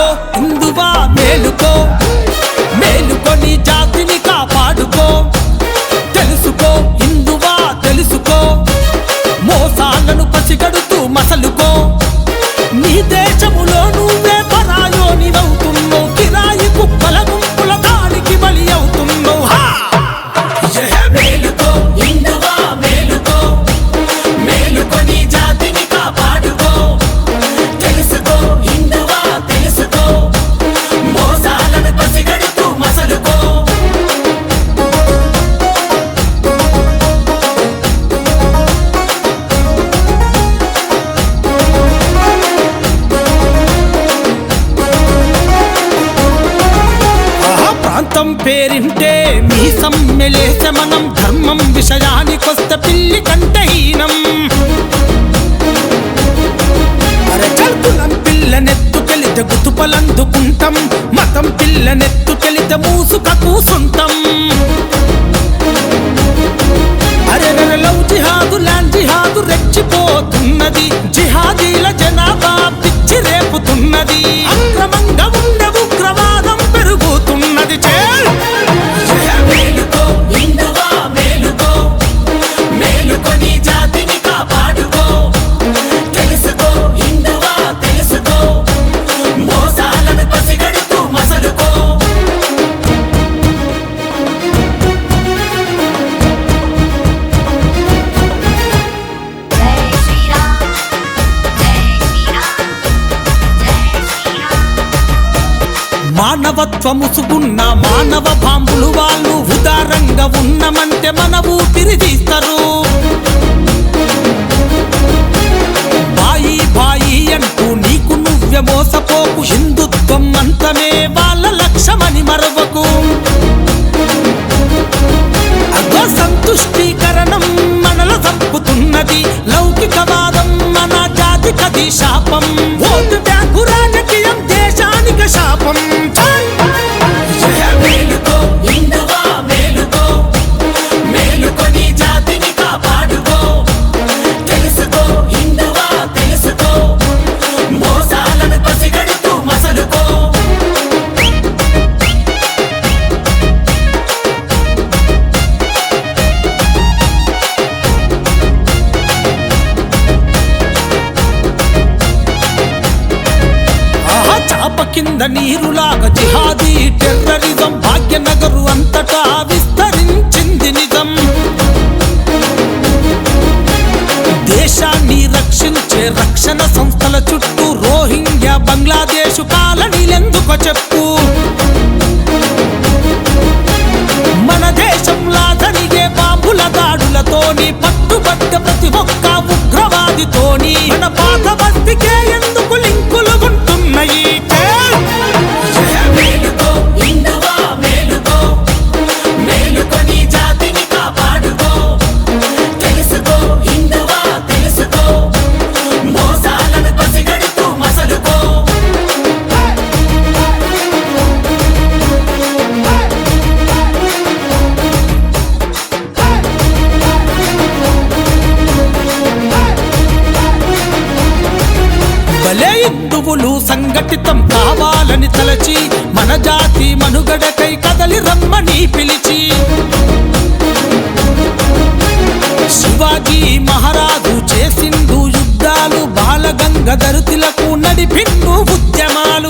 మేలుకో హిందువా మేలుకో? మతం పేరింటే మీ సమ్మెలేస మనం ధర్మం విషయానికొస్తే పిల్లి కంటే హీనం అరచల్కులం పిల్లనెత్తుకెళితే గుతుపలందుకుంటాం మతం పిల్లనెత్తుకెళితే మూసుక కూసుంటాం. మానవత్వ ముసుగున్న మానవ బాంబులు వాళ్ళు ఉదారంగా ఉన్నమంటే మన ఊపిరి తీస్తారు. బాయి బాయి అంటూ నీకు నువ్వే మోసపోకు. ఆహా కింద నీరులాగా జిహాదీ టెర్రరిజం భాగ్యనగరు అంతటా విస్తరించింది నిజం. దేశాన్ని రక్షించే రక్షణ సంస్థల చుట్టూ రోహింగ్యా బంగ్లాదేశ్ కాలనీలెందుకు చెప్పు. మన దేశంలా జరిగే బాంబుల దాడులతోని సంఘటితం కావాలని తలచి మన జాతి మనుగడకై కదలి రమ్మని పిలిచి. శివాజీ మహారాజు చేసిండు యుద్ధాలు బాలగంగధరు తిలకు నడిపిండు ఉద్యమాలు.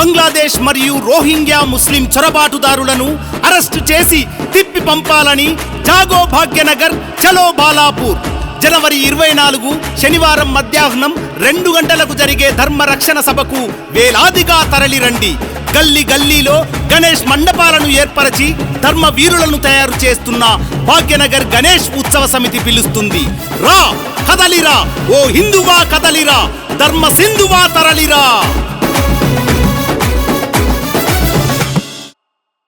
బంగ్లాదేశ్ మరియు రోహింగ్యా ముస్లిం చొరబాటుదారులను అరెస్టు చేసి తిప్పి పంపాలని జాగో భాగ్యనగర్ చలో బాలాపూర్. జనవరి ఇరవై నాలుగు శనివారం మధ్యాహ్నం రెండు గంటలకు జరిగే ధర్మ రక్షణ సభకు వేలాదిగా తరలిరండి. గల్లీ గల్లీలో గణేష్ మండపాలను ఏర్పరచి ధర్మ వీరులను తయారు చేస్తున్న భాగ్యనగర్ గణేష్ ఉత్సవ సమితి పిలుస్తుంది. రా కదలిరా ఓ హిందువా కదలిరా ధర్మ సింధువా తరలిరా.